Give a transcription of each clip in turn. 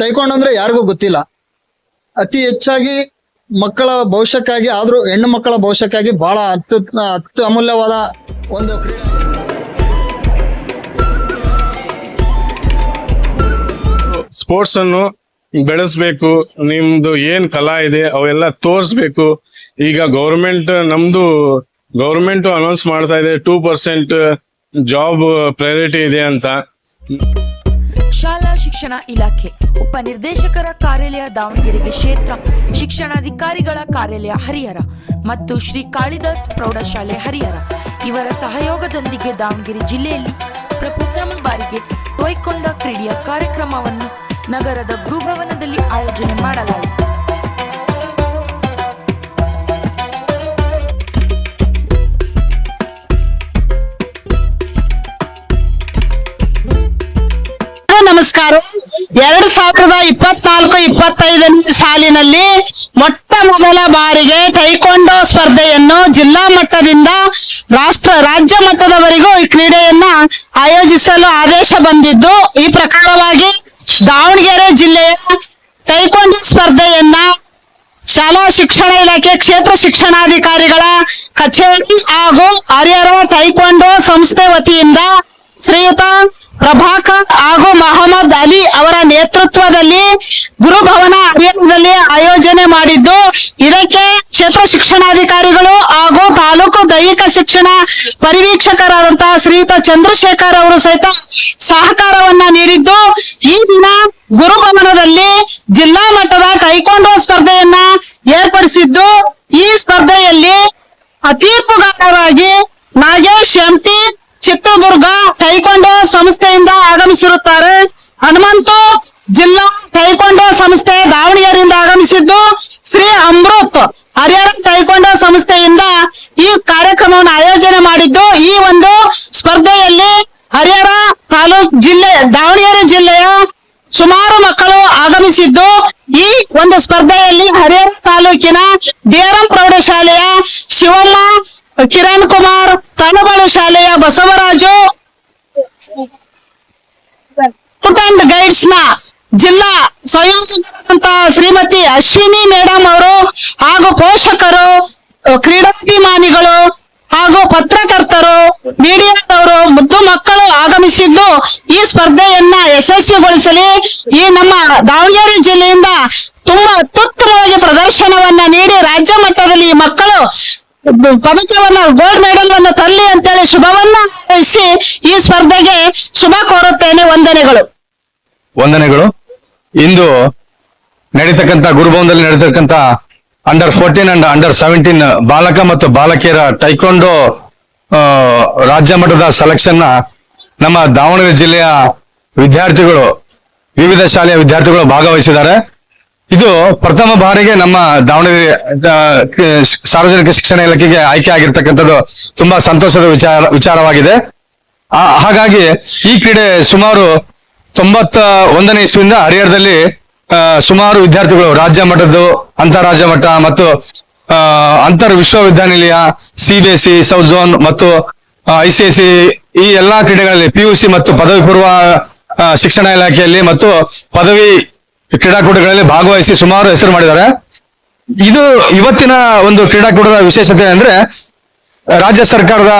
ಟೈಕೊಂಡ್ ಅಂದ್ರೆ ಯಾರಿಗೂ ಗೊತ್ತಿಲ್ಲ. ಅತಿ ಹೆಚ್ಚಾಗಿ ಮಕ್ಕಳ ಭವಿಷ್ಯಕ್ಕಾಗಿ ಆದ್ರೂ ಹೆಣ್ಣು ಮಕ್ಕಳ ಭವಿಷ್ಯಕ್ಕಾಗಿ ಬಹಳ ಅತ್ಯು ಅತ್ಯು ಅಮೂಲ್ಯವಾದ ಒಂದು ಕ್ರೀಡೆ. ಸ್ಪೋರ್ಟ್ಸ್ ಅನ್ನು ಬೆಳೆಸ್ಬೇಕು ನಿಮ್ದು ಏನ್ ಕಲಾ ಇದೆ ಅವೆಲ್ಲ ತೋರಿಸ್ಬೇಕು. ಈಗ ಗೌರ್ಮೆಂಟ್ ನಮ್ದು ಗೌರ್ಮೆಂಟ್ ಅನೌನ್ಸ್ ಮಾಡ್ತಾ ಇದೆ ಟೂ ಪರ್ಸೆಂಟ್ ಜಾಬ್ ಪ್ರಯಾರಿಟಿ ಇದೆ ಅಂತ. ಶಾಲಾ ಶಿಕ್ಷಣ ಇಲಾಖೆ ಉಪನಿರ್ದೇಶಕರ ಕಾರ್ಯಾಲಯ ದಾವಣಗೆರೆಗೆ ಕ್ಷೇತ್ರ, ಶಿಕ್ಷಣಾಧಿಕಾರಿಗಳ ಕಾರ್ಯಾಲಯ ಹರಿಹರ ಮತ್ತು ಶ್ರೀ ಕಾಳಿದಾಸ್ ಪ್ರೌಢಶಾಲೆ ಹರಿಹರ. ಇವರ ಸಹಯೋಗದೊಂದಿಗೆ ದಾವಣಗೆರೆ ಜಿಲ್ಲೆಯಲ್ಲಿ ಪ್ರಪ್ರಥಮ ಬಾರಿಗೆ ಟೊಯ್ಕೊಂಡ ಕ್ರೀಡೆಯ ಕಾರ್ಯಕ್ರಮವನ್ನು ನಗರದ ಗೃಹಭವನದಲ್ಲಿ ಆಯೋಜನೆ ಮಾಡಲಾಯಿತು. ನಮಸ್ಕಾರ. ಎರಡ್ ಸಾವಿರದ ಇಪ್ಪತ್ನಾಲ್ಕು, ಇಪ್ಪತ್ತೈದನೇ ಸಾಲಿನಲ್ಲಿ ಮೊಟ್ಟ ಮೊದಲ ಬಾರಿಗೆ ಟೈಕೊಂಡೋ ಸ್ಪರ್ಧೆಯನ್ನು ಜಿಲ್ಲಾ ಮಟ್ಟದಿಂದ ರಾಷ್ಟ್ರ, ರಾಜ್ಯ ಮಟ್ಟದವರೆಗೂ ಈ ಕ್ರೀಡೆಯನ್ನ ಆಯೋಜಿಸಲು ಆದೇಶ ಬಂದಿದ್ದು, ಈ ಪ್ರಕಾರವಾಗಿ ದಾವಣಗೆರೆ ಜಿಲ್ಲೆಯ ಟೈಕೊಂಡೋ ಸ್ಪರ್ಧೆಯನ್ನ ಶಾಲಾ ಶಿಕ್ಷಣ ಇಲಾಖೆ ಕ್ಷೇತ್ರ ಶಿಕ್ಷಣಾಧಿಕಾರಿಗಳ ಕಚೇರಿ ಹಾಗೂ ಹರಿಹರ ಟೈಕೊಂಡೋ ಸಂಸ್ಥೆ ವತಿಯಿಂದ ಶ್ರೀಯುತ ಪ್ರಭಾಕರ್ ಹಾಗೂ ಮಹಮ್ಮದ್ ಅಲಿ ಅವರ ನೇತೃತ್ವದಲ್ಲಿ ಗುರುಭವನ ಹರಿಹರದಲ್ಲಿ ಆಯೋಜನೆ ಮಾಡಿದ್ದು. ಇದಕ್ಕೆ ಕ್ಷೇತ್ರ ಶಿಕ್ಷಣಾಧಿಕಾರಿಗಳು ಹಾಗೂ ತಾಲೂಕು ದೈಹಿಕ ಶಿಕ್ಷಣ ಪರಿವೀಕ್ಷಕರಾದಂತಹ ಶ್ರೀಯುತ ಚಂದ್ರಶೇಖರ್ ಅವರು ಸಹಿತ ಸಹಕಾರವನ್ನ ನೀಡಿದ್ದು. ಈ ದಿನ ಗುರುಭವನದಲ್ಲಿ ಜಿಲ್ಲಾ ಮಟ್ಟದ ಟೈಕೊಂಡೋ ಸ್ಪರ್ಧೆಯನ್ನ ಏರ್ಪಡಿಸಿದ್ದು. ಈ ಸ್ಪರ್ಧೆಯಲ್ಲಿ ತೀರ್ಪುಗಾರರಾಗಿ ನಾಗೇಶ್ ಎಂಟಿ ಚಿತ್ರದುರ್ಗ ಟೈಕೊಂಡೋ ಸಂಸ್ಥೆಯಿಂದ ಆಗಮಿಸಿರುತ್ತಾರೆ. ಹನುಮಂತು ಜಿಲ್ಲಾ ಟೈಕೊಂಡೋ ಸಂಸ್ಥೆ ದಾವಣಗೆರೆಯಿಂದ ಆಗಮಿಸಿದ್ದು ಶ್ರೀ ಅಮೃತ್ ಹರಿಹರ ಟೈಕೊಂಡೋ ಸಂಸ್ಥೆಯಿಂದ ಈ ಕಾರ್ಯಕ್ರಮವನ್ನು ಆಯೋಜನೆ ಮಾಡಿದ್ದು ಈ ಒಂದು ಸ್ಪರ್ಧೆಯಲ್ಲಿ ಹರಿಹರ ತಾಲೂಕ್ ಜಿಲ್ಲೆ, ದಾವಣಗೆರೆ ಜಿಲ್ಲೆಯ ಸುಮಾರು ಮಕ್ಕಳು ಆಗಮಿಸಿದ್ದು ಈ ಒಂದು ಸ್ಪರ್ಧೆಯಲ್ಲಿ ಹರಿಹರ ತಾಲೂಕಿನ ಡಿಆರ್ಎಂ ಪ್ರೌಢಶಾಲೆಯ ಶಿವಮ್ಮ ಕಿರಣ್ ಕುಮಾರ್ ತಳಬಾಳು ಶಾಲೆಯ ಬಸವರಾಜು. ಅಂಡ್ ಗೈಡ್ಸ್ನ ಜಿಲ್ಲಾ ಸಂಯೋಜಕರಾದಂತ ಶ್ರೀಮತಿ ಅಶ್ವಿನಿ ಮೇಡಮ್ ಅವರು ಹಾಗೂ ಪೋಷಕರು, ಕ್ರೀಡಾಭಿಮಾನಿಗಳು ಹಾಗೂ ಪತ್ರಕರ್ತರು, ಮೀಡಿಯಾದವರು, ಮುದ್ದು ಮಕ್ಕಳು ಆಗಮಿಸಿದ್ದು ಈ ಸ್ಪರ್ಧೆಯನ್ನ ಯಶಸ್ವಿಗೊಳಿಸಲಿ. ಈ ನಮ್ಮ ದಾವಣಗೆರೆ ಜಿಲ್ಲೆಯಿಂದ ತುಂಬಾ ಅತ್ಯುತ್ತಮವಾಗಿ ಪ್ರದರ್ಶನವನ್ನ ನೀಡಿ ರಾಜ್ಯ ಮಟ್ಟದಲ್ಲಿ ಈ ಮಕ್ಕಳು ಪದಕವನ್ನ ಗೋಲ್ಡ್ ಮೆಡಲ್ ಅನ್ನು ತರಲಿ ಅಂತೇಳಿ ಶುಭವನ್ನ ಹಾರೈಸಿ ಈ ಸ್ಪರ್ಧೆಗೆ ಶುಭ ಕೋರುತ್ತೇನೆ ವಂದನೆಗಳು. ವಂದನೆಗಳು. ಇಂದು ನಡೀತಕ್ಕಂತ ಗುರುಭವನದಲ್ಲಿ ನಡೀತಕ್ಕಂತ under fourteen and under seventeen ಬಾಲಕ ಮತ್ತು ಬಾಲಕಿಯರ ಟೈಕೊಂಡೋ ರಾಜ್ಯ ಮಟ್ಟದ ಸೆಲೆಕ್ಷನ್ ನಮ್ಮ ದಾವಣಗೆರೆ ಜಿಲ್ಲೆಯ ವಿದ್ಯಾರ್ಥಿಗಳು, ವಿವಿಧ ಶಾಲೆಯ ವಿದ್ಯಾರ್ಥಿಗಳು ಭಾಗವಹಿಸಿದ್ದಾರೆ. ಇದು ಪ್ರಥಮ ಬಾರಿಗೆ ನಮ್ಮ ದಾವಣಗೆರೆ ಸಾರ್ವಜನಿಕ ಶಿಕ್ಷಣ ಇಲಾಖೆಗೆ ಆಯ್ಕೆ ಆಗಿರ್ತಕ್ಕಂಥದ್ದು ತುಂಬಾ ಸಂತೋಷದ ವಿಚಾರ, ವಿಚಾರವಾಗಿದೆ. ಹಾಗಾಗಿ ಈ ಕ್ರೀಡೆ ಸುಮಾರು ತೊಂಬತ್ತ ಒಂದನೇ ಇಸ್ವಿಯಿಂದ ಹರಿಹರದಲ್ಲಿ ಸುಮಾರು ವಿದ್ಯಾರ್ಥಿಗಳು ರಾಜ್ಯ ಮಟ್ಟದ್ದು, ಅಂತಾರಾಜ್ಯ ಮಟ್ಟ ಮತ್ತು ಅಂತರ್ ವಿಶ್ವವಿದ್ಯಾನಿಲಯ ಸಿಬಿಎಸ್ಇ ಸೌತ್ ಝೋನ್ ಮತ್ತು ಐ ಸಿ ಎಸ್ ಈ ಎಲ್ಲಾ ಕ್ರೀಡೆಗಳಲ್ಲಿ ಪಿಯುಸಿ ಮತ್ತು ಪದವಿ ಪೂರ್ವ ಶಿಕ್ಷಣ ಇಲಾಖೆಯಲ್ಲಿ ಮತ್ತು ಪದವಿ ಕ್ರೀಡಾಕೂಟಗಳಲ್ಲಿ ಭಾಗವಹಿಸಿ ಸುಮಾರು ಹೆಸರು ಮಾಡಿದ್ದಾರೆ. ಇದು ಇವತ್ತಿನ ಒಂದು ಕ್ರೀಡಾಕೂಟದ ವಿಶೇಷತೆ ಅಂದ್ರೆ, ರಾಜ್ಯ ಸರ್ಕಾರದ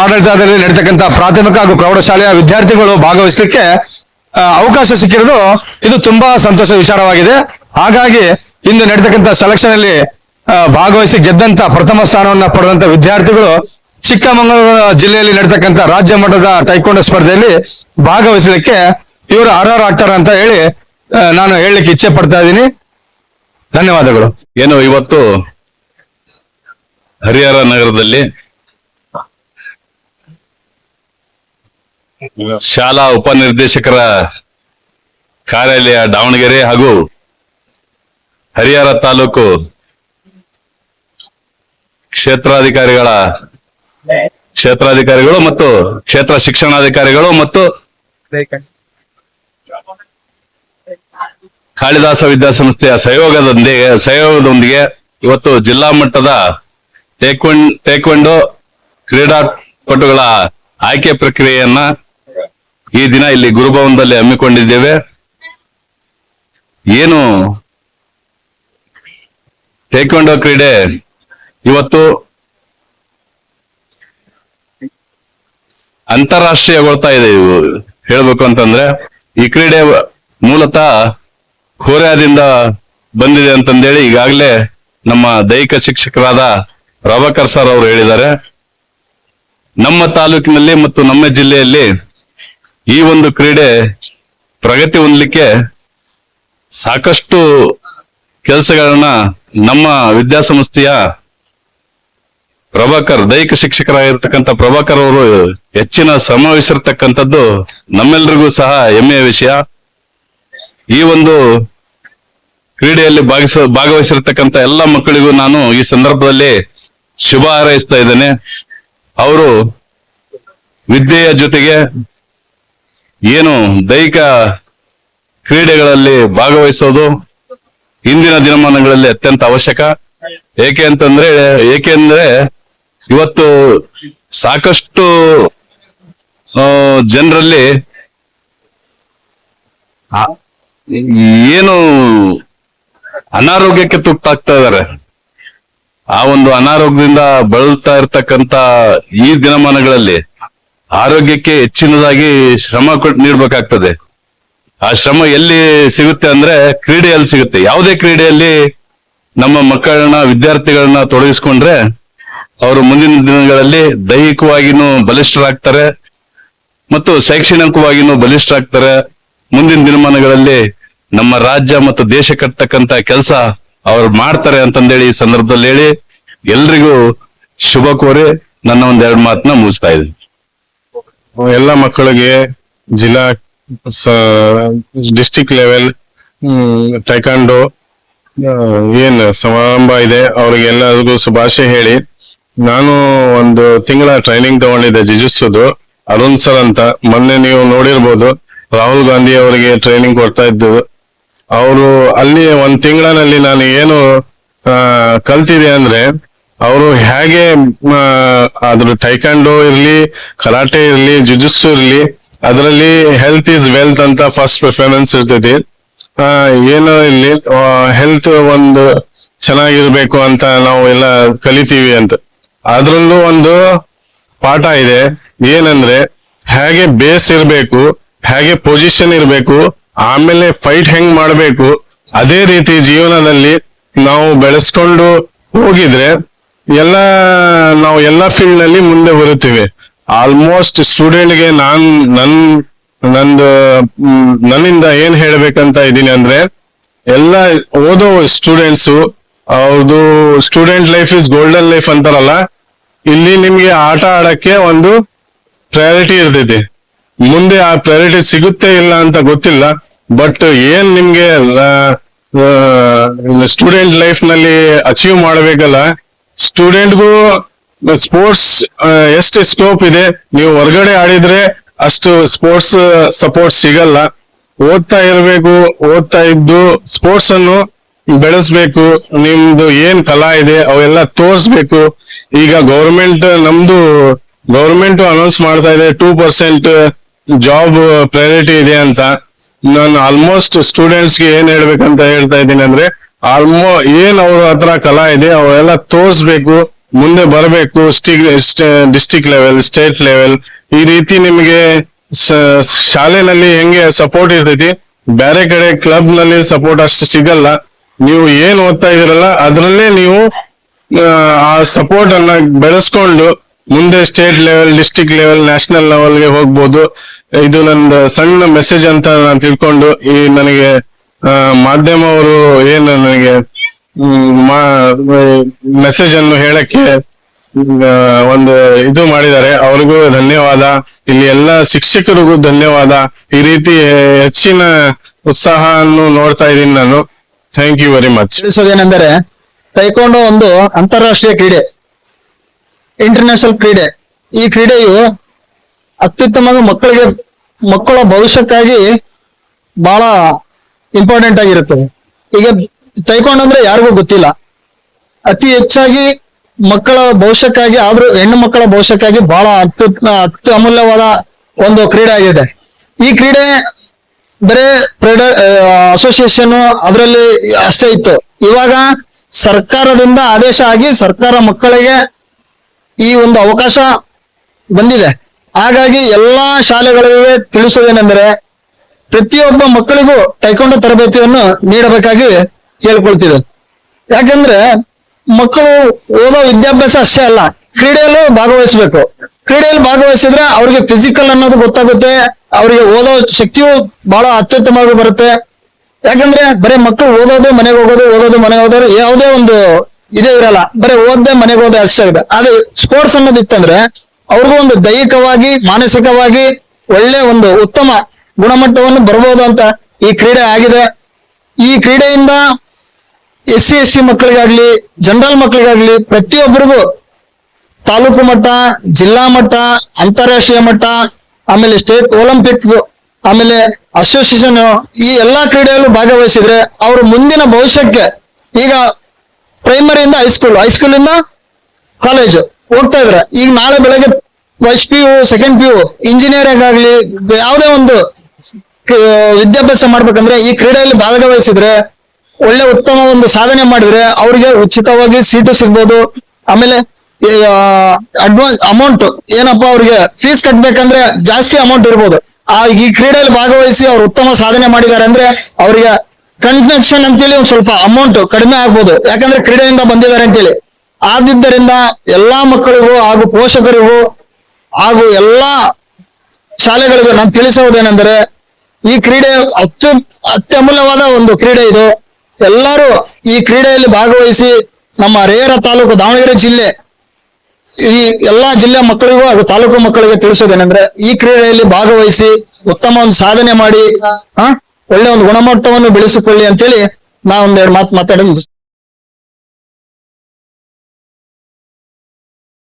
ಆಡಳಿತದಲ್ಲಿ ನಡೀತಕ್ಕಂತ ಪ್ರಾಥಮಿಕ ಹಾಗೂ ಪ್ರೌಢಶಾಲೆಯ ವಿದ್ಯಾರ್ಥಿಗಳು ಭಾಗವಹಿಸಲಿಕ್ಕೆ ಅವಕಾಶ ಸಿಕ್ಕಿರೋದು ಇದು ತುಂಬಾ ಸಂತೋಷ ವಿಚಾರವಾಗಿದೆ. ಹಾಗಾಗಿ ಇಂದು ನಡೀತಕ್ಕಂತ ಸೆಲೆಕ್ಷನ್ ಅಲ್ಲಿ ಭಾಗವಹಿಸಿ ಗೆದ್ದಂತ ಪ್ರಥಮ ಸ್ಥಾನವನ್ನು ಪಡೆದಂತ ವಿದ್ಯಾರ್ಥಿಗಳು ಚಿಕ್ಕಮಗಳೂರು ಜಿಲ್ಲೆಯಲ್ಲಿ ನಡೆತಕ್ಕಂತ ರಾಜ್ಯ ಮಟ್ಟದ ಟೈಕೊಂಡ ಸ್ಪರ್ಧೆಯಲ್ಲಿ ಭಾಗವಹಿಸಲಿಕ್ಕೆ ಇವರು ಆಗ್ತಾರ ಅಂತ ಹೇಳಿ ನಾನು ಹೇಳಲಿಕ್ಕೆ ಇಚ್ಛೆ ಪಡ್ತಾ ಇದ್ದೀನಿ. ಧನ್ಯವಾದಗಳು. ಏನು, ಇವತ್ತು ಹರಿಹರ ನಗರದಲ್ಲಿ ಶಾಲಾ ಉಪನಿರ್ದೇಶಕರ ಕಾರ್ಯಾಲಯ ದಾವಣಗೆರೆ ಹಾಗೂ ಹರಿಹರ ತಾಲೂಕು ಕ್ಷೇತ್ರಾಧಿಕಾರಿಗಳ ಕ್ಷೇತ್ರಾಧಿಕಾರಿಗಳು ಮತ್ತು ಕ್ಷೇತ್ರ ಶಿಕ್ಷಣಾಧಿಕಾರಿಗಳು ಮತ್ತು ಕಾಳಿದಾಸ ವಿದ್ಯಾಸಂಸ್ಥೆಯ ಸಹಯೋಗದೊಂದಿಗೆ ಸಹಯೋಗದೊಂದಿಗೆ ಇವತ್ತು ಜಿಲ್ಲಾ ಮಟ್ಟದ ಟೇಕ್ವೆಂಡ್ ಕ್ರೀಡಾ ಕ್ರೀಡಾಪಟುಗಳ ಆಯ್ಕೆ ಪ್ರಕ್ರಿಯೆಯನ್ನ ಈ ದಿನ ಇಲ್ಲಿ ಗುರುಭವನದಲ್ಲಿ ಹಮ್ಮಿಕೊಂಡಿದ್ದೇವೆ. ಏನು ಟೇಕ್ವೆಂಡೋ ಕ್ರೀಡೆ ಇವತ್ತು ಅಂತಾರಾಷ್ಟ್ರೀಯಗೊಳ್ತಾ ಇದೆ ಇವು. ಹೇಳ್ಬೇಕು ಅಂತಂದ್ರೆ ಈ ಕ್ರೀಡೆ ಮೂಲತಃ ಕೊರಿಯಾದಿಂದ ಬಂದಿದೆ ಅಂತಂದೇಳಿ ಈಗಾಗಲೇ ನಮ್ಮ ದೈಹಿಕ ಶಿಕ್ಷಕರಾದ ಪ್ರಭಾಕರ್ ಸರ್ ಅವರು ಹೇಳಿದ್ದಾರೆ. ನಮ್ಮ ತಾಲೂಕಿನಲ್ಲಿ ಮತ್ತು ನಮ್ಮ ಜಿಲ್ಲೆಯಲ್ಲಿ ಈ ಒಂದು ಕ್ರೀಡೆ ಪ್ರಗತಿ ಹೊಂದಲಿಕ್ಕೆ ಸಾಕಷ್ಟು ಕೆಲಸಗಳನ್ನ ನಮ್ಮ ವಿದ್ಯಾಸಂಸ್ಥೆಯ ಪ್ರಭಾಕರ್, ದೈಹಿಕ ಶಿಕ್ಷಕರಾಗಿರ್ತಕ್ಕಂಥ ಪ್ರಭಾಕರ್ ಅವರು ಹೆಚ್ಚಿನ ಶ್ರಮ ನಮ್ಮೆಲ್ರಿಗೂ ಸಹ ಹೆಮ್ಮೆಯ ವಿಷಯ. ಈ ಒಂದು ಕ್ರೀಡೆಯಲ್ಲಿ ಭಾಗಿಸ, ಭಾಗವಹಿಸಿರ್ತಕ್ಕಂಥ ಎಲ್ಲ ಮಕ್ಕಳಿಗೂ ನಾನು ಈ ಸಂದರ್ಭದಲ್ಲಿ ಶುಭ ಹಾರೈಸ್ತಾ ಇದ್ದೇನೆ. ಅವರು ವಿದ್ಯೆಯ ಜೊತೆಗೆ ಏನು ದೈಹಿಕ ಕ್ರೀಡೆಗಳಲ್ಲಿ ಭಾಗವಹಿಸೋದು ಇಂದಿನ ದಿನಮಾನಗಳಲ್ಲಿ ಅತ್ಯಂತ ಅವಶ್ಯಕ. ಏಕೆ ಅಂತಂದ್ರೆ ಏಕೆಂದ್ರೆ ಇವತ್ತು ಸಾಕಷ್ಟು ಜನರಲ್ಲಿ ಏನು ಅನಾರೋಗ್ಯಕ್ಕೆ ತುತ್ತಾಗ್ತಾ ಇದಾರೆ. ಆ ಒಂದು ಅನಾರೋಗ್ಯದಿಂದ ಬಳಲ್ತಾ ಇರ್ತಕ್ಕಂತ ಈ ದಿನಮಾನಗಳಲ್ಲಿ ಆರೋಗ್ಯಕ್ಕೆ ಹೆಚ್ಚಿನದಾಗಿ ಶ್ರಮ ಕೊಟ್ಟು ನೀಡ್ಬೇಕಾಗ್ತದೆ. ಆ ಶ್ರಮ ಎಲ್ಲಿ ಸಿಗುತ್ತೆ ಅಂದ್ರೆ ಕ್ರೀಡೆಯಲ್ಲಿ ಸಿಗುತ್ತೆ. ಯಾವುದೇ ಕ್ರೀಡೆಯಲ್ಲಿ ನಮ್ಮ ಮಕ್ಕಳನ್ನ, ವಿದ್ಯಾರ್ಥಿಗಳನ್ನ ತೊಡಗಿಸ್ಕೊಂಡ್ರೆ ಅವರು ಮುಂದಿನ ದಿನಗಳಲ್ಲಿ ದೈಹಿಕವಾಗಿನೂ ಬಲಿಷ್ಠರಾಗ್ತಾರೆ ಮತ್ತು ಶೈಕ್ಷಣಿಕವಾಗಿನೂ ಬಲಿಷ್ಠರಾಗ್ತಾರೆ. ಮುಂದಿನ ದಿನಮಾನಗಳಲ್ಲಿ ನಮ್ಮ ರಾಜ್ಯ ಮತ್ತು ದೇಶ ಕಟ್ತಕ್ಕಂತ ಕೆಲಸ ಅವ್ರು ಮಾಡ್ತಾರೆ ಅಂತಂದೇಳಿ ಈ ಸಂದರ್ಭದಲ್ಲಿ ಹೇಳಿ ಎಲ್ರಿಗೂ ಶುಭ ಕೋರಿ ನನ್ನ ಒಂದೆರಡು ಮಾತನ್ನ ಮುಗಿಸ್ತಾ ಇದ್ದೀನಿ. ಎಲ್ಲ ಮಕ್ಕಳಿಗೆ ಜಿಲ್ಲಾ ಡಿಸ್ಟಿಕ್ ಲೆವೆಲ್ ಟೈಕಾಂಡೋ ಏನ್ ಸಮಾರಂಭ ಇದೆ ಅವ್ರಿಗೆಲ್ಲರಿಗೂ ಶುಭಾಶಯ ಹೇಳಿ. ನಾನು ಒಂದು ತಿಂಗಳ ಟ್ರೈನಿಂಗ್ ತಗೊಂಡಿದ್ದೆ ಜಿಜುಸುದು ಅರುಣ್ ಸರ್ ಅಂತ. ಮೊನ್ನೆ ನೀವು ನೋಡಿರ್ಬೋದು, ರಾಹುಲ್ ಗಾಂಧಿ ಅವರಿಗೆ ಟ್ರೈನಿಂಗ್ ಕೊಡ್ತಾ ಇದ್ದು. ಅವರು ಅಲ್ಲಿ ಒಂದ್ ತಿಂಗಳಲ್ಲಿ ನಾನು ಏನು ಕಲ್ತಿದೆ ಅಂದ್ರೆ, ಅವರು ಹೇಗೆ ಅದ್ರ ಟೈಕಾಂಡೋ ಇರ್ಲಿ ಕರಾಟೆ ಇರ್ಲಿ ಜುಜುಸ್ಸು ಇರ್ಲಿ, ಅದರಲ್ಲಿ ಹೆಲ್ತ್ ಈಸ್ ವೆಲ್ತ್ ಅಂತ ಫಸ್ಟ್ ಪ್ರಿಫರೆನ್ಸ್ ಇರ್ತೈತಿ. ಏನೋ ಇಲ್ಲಿ ಹೆಲ್ತ್ ಒಂದು ಚೆನ್ನಾಗಿರ್ಬೇಕು ಅಂತ ನಾವು ಎಲ್ಲ ಕಲಿತೀವಿ ಅಂತ. ಅದ್ರಲ್ಲೂ ಒಂದು ಪಾಠ ಇದೆ, ಏನಂದ್ರೆ, ಹೇಗೆ ಬೇಸ್ ಇರಬೇಕು, ಹೇಗೆ ಪೊಸಿಷನ್ ಇರ್ಬೇಕು ಆಮೇಲೆ ಫೈಟ್ ಹೆಂಗ್ ಮಾಡ್ಬೇಕು? ಅದೇ ರೀತಿ ಜೀವನದಲ್ಲಿ ನಾವು ಬೆಳೆಸ್ಕೊಂಡು ಹೋಗಿದ್ರೆ ಎಲ್ಲ, ನಾವು ಎಲ್ಲ ಫೀಲ್ಡ್ನಲ್ಲಿ ಮುಂದೆ ಬರುತ್ತೇವೆ. ಆಲ್ಮೋಸ್ಟ್ ಸ್ಟೂಡೆಂಟ್ಗೆ ನಾನ್, ನನ್, ನಂದು ನನ್ನಿಂದ ಏನ್ ಹೇಳ್ಬೇಕಂತ ಇದ್ದೀನಿ ಅಂದ್ರೆ, ಎಲ್ಲ ಓದೋ ಸ್ಟೂಡೆಂಟ್ಸು ಅವ್ರದ್ದು student life is golden life ಅಂತಾರಲ್ಲ, ಇಲ್ಲಿ ನಿಮ್ಗೆ ಆಟ ಆಡಕ್ಕೆ ಒಂದು ಪ್ರಯಾರಿಟಿ ಇರ್ತೈತಿ. ಮುಂದೆ ಆ ಪ್ರಯಾರಿಟಿ ಸಿಗುತ್ತೆ ಇಲ್ಲ ಅಂತ ಗೊತ್ತಿಲ್ಲ. ಬಟ್ ಏನ್ ನಿಮ್ಗೆ ಸ್ಟೂಡೆಂಟ್ ಲೈಫ್ನಲ್ಲಿ ಅಚೀವ್ ಮಾಡಬೇಕಲ್ಲ ಸ್ಟೂಡೆಂಟ್ಗೂ ಸ್ಪೋರ್ಟ್ಸ್ ಎಷ್ಟು ಸ್ಕೋಪ್ ಇದೆ? ನೀವು ಹೊರಗಡೆ ಆಡಿದ್ರೆ ಅಷ್ಟು ಸ್ಪೋರ್ಟ್ಸ್ ಸಪೋರ್ಟ್ ಸಿಗಲ್ಲ. ಓದ್ತಾ ಇರಬೇಕು, ಓದ್ತಾ ಇದ್ದು ಸ್ಪೋರ್ಟ್ಸ್ ಅನ್ನು ಬೆಳೆಸ್ಬೇಕು. ನಿಮ್ದು ಏನ್ ಕಲಾ ಇದೆ, ಅವೆಲ್ಲ ತೋರಿಸ್ಬೇಕು. ಈಗ ಗೌರ್ಮೆಂಟ್ ನಮ್ದು ಗೌರ್ಮೆಂಟ್ ಅನೌನ್ಸ್ ಮಾಡ್ತಾ ಇದೆ ಟೂ ಪರ್ಸೆಂಟ್ ಜಾಬ್ ಪ್ರಯಾರಿಟಿ ಇದೆ ಅಂತ. ನಾನು ಆಲ್ಮೋಸ್ಟ್ ಸ್ಟೂಡೆಂಟ್ಸ್ಗೆ ಏನ್ ಹೇಳ್ಬೇಕಂತ ಹೇಳ್ತಾ ಇದ್ದೀನಿ ಅಂದ್ರೆ ಆಲ್ಮೋ ಏನ್ ಅವ್ರ ಹತ್ರ ಕಲಾ ಇದೆ, ಅವರೆಲ್ಲ ತೋರಿಸ್ಬೇಕು, ಮುಂದೆ ಬರಬೇಕು ಡಿಸ್ಟಿಕ್ ಲೆವೆಲ್ ಸ್ಟೇಟ್ ಲೆವೆಲ್ ಈ ರೀತಿ ನಿಮಗೆ ಶಾಲೆನಲ್ಲಿ ಹೆಂಗೆ ಸಪೋರ್ಟ್ ಇರ್ತೈತಿ ಬೇರೆ ಕಡೆ ಕ್ಲಬ್ನಲ್ಲಿ ಸಪೋರ್ಟ್ ಅಷ್ಟು ಸಿಗಲ್ಲ. ನೀವು ಏನ್ ಓದ್ತಾ ಇದೀರಲ್ಲ, ಅದ್ರಲ್ಲೇ ನೀವು, ಆ ಸಪೋರ್ಟ್ ಅನ್ನ ಬೆಳೆಸ್ಕೊಂಡು ಮುಂದೆ state level district level national ಲೆವೆಲ್ಗೆ ಹೋಗ್ಬೋದು. ಇದು ನಂದು ಸಣ್ಣ ಮೆಸೇಜ್ ಅಂತ ನಾನು ತಿಳ್ಕೊಂಡು ಈ ನನಗೆ ಮಾಧ್ಯಮವರು ಏನು ನನಗೆ ಮೆಸೇಜ್ ಅನ್ನು ಹೇಳಕ್ಕೆ ಒಂದು ಇದು ಮಾಡಿದ್ದಾರೆ. ಅವ್ರಿಗೂ ಧನ್ಯವಾದ. ಇಲ್ಲಿ ಎಲ್ಲ ಶಿಕ್ಷಕರಿಗೂ ಧನ್ಯವಾದ. ಈ ರೀತಿ ಹೆಚ್ಚಿನ ಉತ್ಸಾಹವನ್ನು ನೋಡ್ತಾ ಇದ್ದೀನಿ ನಾನು. ಥ್ಯಾಂಕ್ ಯು ವೆರಿ ಮಚ್ ತಿಳಿಸೋದೇನೆಂದರೆ ತೈಕೊಂಡು ಒಂದು ಅಂತಾರಾಷ್ಟ್ರೀಯ ಕ್ರೀಡೆ. ಇಂಟರ್ನ್ಯಾಷನಲ್ ಕ್ರೀಡೆ. ಈ ಕ್ರೀಡೆಯು ಅತ್ಯುತ್ತಮ ಮಕ್ಕಳಿಗೆ, ಮಕ್ಕಳ ಭವಿಷ್ಯಕ್ಕಾಗಿ ಬಹಳ ಇಂಪಾರ್ಟೆಂಟ್ ಆಗಿರುತ್ತದೆ. ಈಗ ತೈಕೊಂಡ್ ಅಂದ್ರೆ ಯಾರಿಗೂ ಗೊತ್ತಿಲ್ಲ. ಅತಿ ಹೆಚ್ಚಾಗಿ ಮಕ್ಕಳ ಭವಿಷ್ಯಕ್ಕಾಗಿ, ಆದ್ರೂ ಹೆಣ್ಣು ಮಕ್ಕಳ ಭವಿಷ್ಯಕ್ಕಾಗಿ ಬಹಳ ಅತ್ಯು ಅಮೂಲ್ಯವಾದ ಒಂದು ಕ್ರೀಡೆ ಆಗಿದೆ. ಈ ಕ್ರೀಡೆ ಬರೇ ಪ್ರೇಡ ಅಸೋಸಿಯೇಷನ್ ಅದರಲ್ಲಿ ಅಷ್ಟೇ ಇತ್ತು. ಇವಾಗ ಸರ್ಕಾರದಿಂದ ಆದೇಶ ಆಗಿ ಸರ್ಕಾರ ಮಕ್ಕಳಿಗೆ ಈ ಒಂದು ಅವಕಾಶ ಬಂದಿದೆ. ಹಾಗಾಗಿ ಎಲ್ಲಾ ಶಾಲೆಗಳಿಗೆ ತಿಳಿಸೋದೇನೆಂದರೆ ಪ್ರತಿಯೊಬ್ಬ ಮಕ್ಕಳಿಗೂ ಟೈಕೊಂಡ ತರಬೇತಿಯನ್ನು ನೀಡಬೇಕಾಗಿ ಕೇಳ್ಕೊಳ್ತೀವಿ ಯಾಕಂದ್ರೆ ಮಕ್ಕಳು ಓದೋ ವಿದ್ಯಾಭ್ಯಾಸ ಅಷ್ಟೇ ಅಲ್ಲ, ಕ್ರೀಡೆಯಲ್ಲೂ ಭಾಗವಹಿಸಬೇಕು. ಕ್ರೀಡೆಯಲ್ಲಿ ಭಾಗವಹಿಸಿದ್ರೆ ಅವ್ರಿಗೆ ಫಿಸಿಕಲ್ ಅನ್ನೋದು ಗೊತ್ತಾಗುತ್ತೆ, ಅವ್ರಿಗೆ ಓದೋ ಶಕ್ತಿಯು ಬಹಳ ಅತ್ಯುತ್ತಮವಾಗಿ ಬರುತ್ತೆ. ಯಾಕಂದ್ರೆ ಬರೀ ಮಕ್ಕಳು ಓದೋದು, ಮನೆಗೆ ಹೋಗೋದು, ಓದೋದು, ಮನೆಗೆ ಹೋಗೋದು, ಯಾವುದೇ ಒಂದು ಇದೇ ಇರಲ್ಲ. ಬರೀ ಓದ್ದೆ ಮನೆಗೆ ಹೋದೆ ಅಷ್ಟೇ ಇದೆ ಅದು ಸ್ಪೋರ್ಟ್ಸ್ ಅನ್ನೋದು ಇತ್ತಂದ್ರೆ ಅವ್ರಿಗೂ ಒಂದು ದೈಹಿಕವಾಗಿ, ಮಾನಸಿಕವಾಗಿ ಒಳ್ಳೆ ಒಂದು ಉತ್ತಮ ಗುಣಮಟ್ಟವನ್ನು ಬರ್ಬೋದು ಅಂತ ಈ ಕ್ರೀಡೆ ಆಗಿದೆ. ಈ ಕ್ರೀಡೆಯಿಂದ ಎಸ್ ಸಿ ಎಸ್ ಟಿ ಮಕ್ಕಳಿಗಾಗ್ಲಿ, ಜನರಲ್ ಮಕ್ಕಳಿಗಾಗ್ಲಿ ಪ್ರತಿಯೊಬ್ಬರಿಗೂ ತಾಲೂಕು ಮಟ್ಟ, ಜಿಲ್ಲಾ ಮಟ್ಟ, ಅಂತಾರಾಷ್ಟ್ರೀಯ ಮಟ್ಟ, ಆಮೇಲೆ ಸ್ಟೇಟ್ ಒಲಿಂಪಿಕ್ ಆಮೇಲೆ ಅಸೋಸಿಯೇಷನ್ ಈ ಎಲ್ಲಾ ಕ್ರೀಡೆಯಲ್ಲೂ ಭಾಗವಹಿಸಿದ್ರೆ ಅವರು ಮುಂದಿನ ಭವಿಷ್ಯಕ್ಕೆ ಈಗ ಪ್ರೈಮರಿಯಿಂದ ಹೈಸ್ಕೂಲ್ ಹೈಸ್ಕೂಲಿಂದ ಕಾಲೇಜು ಹೋಗ್ತಾ ಇದ್ರೆ. ಈಗ ನಾಳೆ ಬೆಳಗ್ಗೆ first P U second P U engineering ಆಗಲಿ, ಯಾವುದೇ ಒಂದು ವಿದ್ಯಾಭ್ಯಾಸ ಮಾಡ್ಬೇಕಂದ್ರೆ ಈ ಕ್ರೀಡೆಯಲ್ಲಿ ಭಾಗವಹಿಸಿದ್ರೆ, ಒಳ್ಳೆ ಉತ್ತಮ ಒಂದು ಸಾಧನೆ ಮಾಡಿದ್ರೆ ಅವ್ರಿಗೆ ಉಚಿತವಾಗಿ ಸೀಟು ಸಿಗ್ಬೋದು. ಆಮೇಲೆ ಅಡ್ವಾನ್ಸ್ ಅಮೌಂಟ್ ಏನಪ್ಪಾ ಅವ್ರಿಗೆ ಫೀಸ್ ಕಟ್ಬೇಕಂದ್ರೆ ಜಾಸ್ತಿ ಅಮೌಂಟ್ ಇರ್ಬೋದು. ಆ, ಈ ಕ್ರೀಡೆಯಲ್ಲಿ ಭಾಗವಹಿಸಿ ಅವ್ರು ಉತ್ತಮ ಸಾಧನೆ ಮಾಡಿದ್ದಾರೆ ಅಂದ್ರೆ ಅವ್ರಿಗೆ ಕನ್ವೆನ್ಷನ್ ಅಂತೇಳಿ ಒಂದ್ ಸ್ವಲ್ಪ ಅಮೌಂಟ್ ಕಡಿಮೆ ಆಗ್ಬೋದು. ಯಾಕಂದ್ರೆ ಕ್ರೀಡೆಯಿಂದ ಬಂದಿದ್ದಾರೆ ಅಂತೇಳಿ. ಆದಿದ್ದರಿಂದ ಎಲ್ಲಾ ಮಕ್ಕಳಿಗೂ ಹಾಗೂ ಪೋಷಕರಿಗೂ ಹಾಗೂ ಎಲ್ಲಾ ಶಾಲೆಗಳಿಗೂ ನಾನು ತಿಳಿಸುವುದೇನೆಂದರೆ ಈ ಕ್ರೀಡೆ ಅತ್ಯು, ಅತ್ಯಮೂಲ್ಯವಾದ ಒಂದು ಕ್ರೀಡೆ ಇದು. ಎಲ್ಲರೂ ಈ ಕ್ರೀಡೆಯಲ್ಲಿ ಭಾಗವಹಿಸಿ ನಮ್ಮ ರೇರ ತಾಲೂಕು ದಾವಣಗೆರೆ ಜಿಲ್ಲೆ, ಈ ಎಲ್ಲಾ ಜಿಲ್ಲೆ ಮಕ್ಕಳಿಗೂ ಹಾಗೂ ತಾಲೂಕು ಮಕ್ಕಳಿಗೆ ತಿಳಿಸೋದೇನೆಂದ್ರೆ, ಈ ಕ್ರೀಡೆಯಲ್ಲಿ ಭಾಗವಹಿಸಿ ಉತ್ತಮ ಒಂದು ಸಾಧನೆ ಮಾಡಿ, ಹಾ? ಒಳ್ಳೆ ಒಂದು ಗುಣಮಟ್ಟವನ್ನು ಬೆಳೆಸಿಕೊಳ್ಳಿ ಅಂತೇಳಿ ನಾ ಒಂದೆರಡು ಮಾತು ಮಾತಾಡೋದು